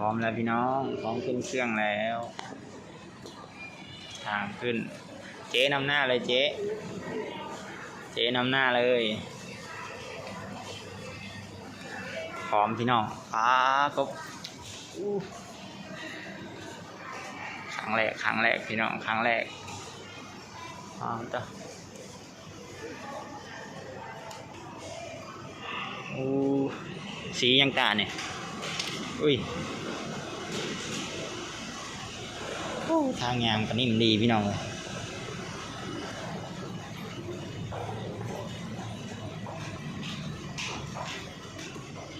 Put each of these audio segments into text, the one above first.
พร้อมแล้วพี่น้องพร้อมขึ้นเครื่องแล้ว ทางขึ้น เจ๊นำหน้าเลยเจ๊เจ๊นำหน้าเลยพร้อมพี่น้องป้ากบครั้งแรกครั้งแรกพี่น้องครั้งแรกพร้อมจ้ะอู้สียังกาเนี่ยอุ้ย ทางยางก็นิ่มดีพี่น้องเลย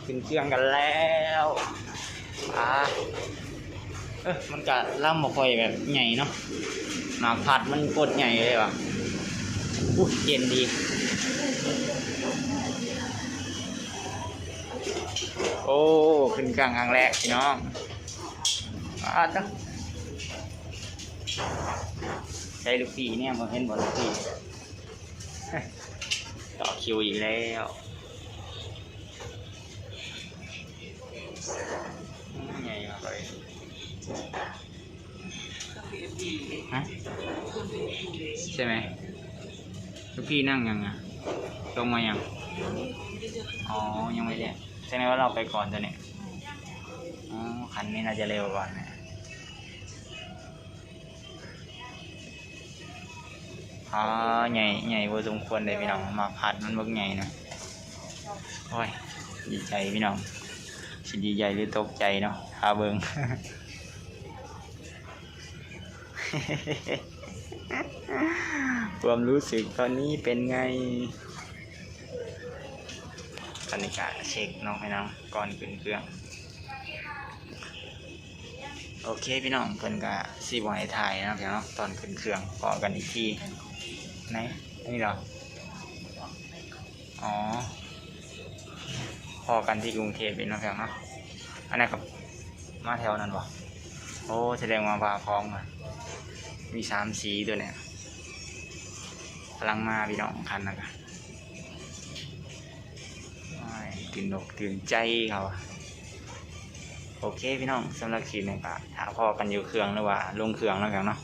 ขึ้นเครื่องกันแล้วอ่าเออมันก็ล่ำบ่ค่อยแบบใหญ่เนาะหมากผัดมันกดใหญ่เลยว่ะอู้เย็นดีโอ้ ขึ้นเครื่องครั้งแรกพี่น้อง อาจ้ะใช้ลูกพี่เนี่ยมาเห็นบอลลูกพี่ต่อคิวอีกแล้วอืมใหญ่มากเลยฮะใช่ไหมลูกพี่นั่งยังอะลงมายัง อ๋อ ยังไม่ได้แสดงว่าเราไปก่อนตัวเนี่ยอ๋อคันนี้น่าจะเร็วก่อนนะ อ๋อใหญ่ใหญ่พอสมควรเลยพี่น้องมาพัดมันเบิกใหญ่นะโอ้ยดีใจพี่น้องสิดีใจหรือตกใจเนาะหาเบิงความรู้สึกตอนนี้เป็นไงตอนนี้ก็เช็คน้องพี่น้องก่อนขึ้นเครื่อง โอเคพี่น้องเพิ่นก็สิบ่ให้ถ่ายนะพี่น้องตอนขึ้นเครื่องพอกันอีกที ไหนอันนี่เหรอ อ๋อ พอกันที่กรุงเทพเป็นนะพี่งเนาะอันนั้นกับมาแถวนั้นบ่โอ้ แสดงว่าว่าพร้อมกันมีสามสีตัวเนี่ยกำลังมาพี่น้องคันนะกันโอ้ยตื่นอกตื่นใจเขาอะโอเคพี่น้องสำหรับคลิปนี้ก็ถ้าพอกันอยู่เครื่องหรือว่าลงเครื่องแล้วกันเนาะ